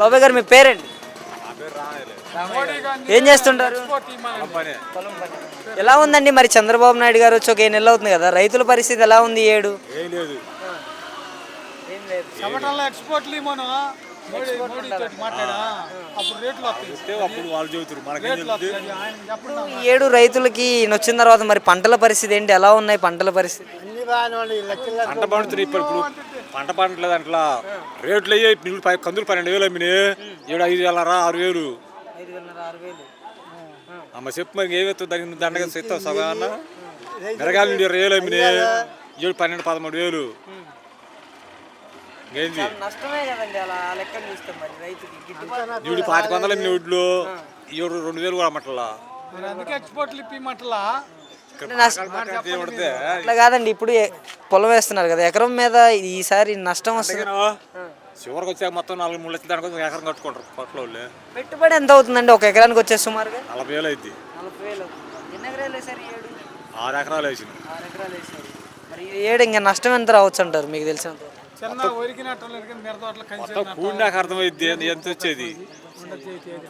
బాబాయ్ గారు మీ పేరండి ఏం చేస్తుంటారు? పొలం పని. ఎలా ఉందండి మరి చంద్రబాబు నాయుడు గారు వచ్చి ఒక ఏ నెల అవుతుంది కదా? రైతుల పరిస్థితి ఎలా ఉంది ఈ ఏడు ఎక్స్పోర్ట్లు మనం ఏడు రైతులకి వచ్చిన తర్వాత మరి పంటల పరిస్థితి ఏంటి? ఎలా ఉన్నాయి పంటల పరిస్థితి? పంట పండుతుంది ఇప్పుడు ఇప్పుడు. పంట పండలేదు అట్లా? రేట్లు పై- కందులు పన్నెండు వేలు అమ్మినాయి ఏడు ఐదు వేలరా ఆరు వేలు. ఐదున్నర ఆరు వేలు. అమ్మ చెప్పు మరి ఏమవుతుంది దానికి దండగా చెప్తావు సగాన? మిరగాయల నుండి ఇరవై వేలు అమ్మినాయి ఏడు పన్నెండు పదమూడు వేలు. ఇంకేంది? నష్టమే కదండి అలా ఆ లెక్కన చూస్తే మరి రైతుకి. గిట్టుబాటు ఈవిడ పాతిక వందలు అమ్మిన ఒడ్లు. ఏడు రెండు వేలు కూడా అమ్మట్లా. ఎక్స్పోర్ట్లు ఏమడితే అట్లా కాదండి ఇప్పుడు పొలం వేస్తున్నారు కదా ఎకరం మీద ఈసారి నష్టం వస్తుంది. చివరికి వచ్చాక మొత్తం నాలుగు మూడు లక్షలు దానికోసం ఎకరం కట్టుకుంటారు పట్ల పెట్టుబడి ఎంత అవుతుందండి? ఒక ఎకరానికి వచ్చే సుమారుగా? నలభై వేలు అయింది నలభై వేలు అవుతుంది. ఎన్ని ఎకరాలు వేసారు ఈ ఏడు? ఆరు ఎకరాలు వేసింది ఆరు ఎకరాలు వేసారు మరి ఏడు ఇంకా నష్టం ఎంత రావచ్చు అంటారు? మీకు తెలిసినంత మొత్తం కూడినాక అర్థమైద్ది ఎంత- వచ్చేది?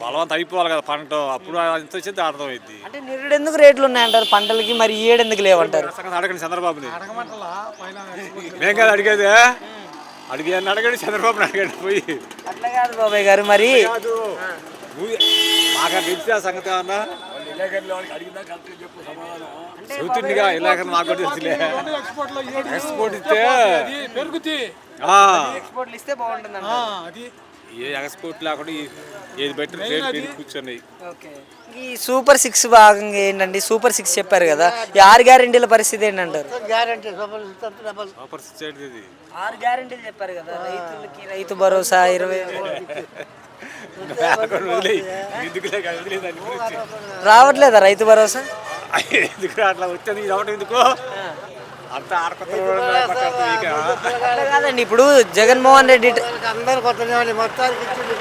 పొలం అంతా అయిపోవాలి కదా పంట అప్పుడు ఎంత వచ్చేది అర్థమైద్ది. అంటే నిరుడు ఎందుకు రేట్లు ఉన్నాయంటారు పంటలకి? మరి ఈ ఏడు ఎందుకు లేవంటారు? అడగండి చంద్రబాబుని. అడగమట్లా? పైన export మేం కాదు అడిగేది అడిగే అడగండి చంద్రబాబుని అడగండి పోయి. అట్లా కాదు బాబాయ్ గారు మరి మాకు తెలిసి ఆ సంగతి ఏమన్నా? చెబుతుందిగా ఇలాగ మాకు కూడా తెలుసులే. రెండు ఎక్స్పోర్ట్లో ఏడు ఎక్స్పోర్ట్ ఇస్తే అది పెరుగుతాయి ఆ, ఎక్స్పోర్ట్లు ఇస్తే బాగుంటుంది ఆ, అది. ఏ ఎక్స్పోర్ట్ లేకుండా ఈ- ఏది బట్టి రేట్ పెరిగి కూర్చున్నాయి. ఓకే. ఈ సూపర్ సిక్స్ భాగంగా ఏంటండి? సూపర్ సిక్స్ చెప్పారు కదా. ఈ ఆరు గ్యారెంటీల పరిస్థితి ఏంటంటారు? గ్యారంటీ సూపర్ సిక్స్ ఇది ఆరు గ్యారెంటీలు చెప్పారు కదా రైతులకి రైతు భరోసా ఇరవై రావట్లేదా రైతు భరోసా? ఎందుకు అట్లా వచ్చేది? ఇది ఒకటి ఎందుకు? అంత కాదండి ఇప్పుడు జగన్మోహన్ రెడ్డి అందరు కొత్త మొత్తానికి ఇచ్చింది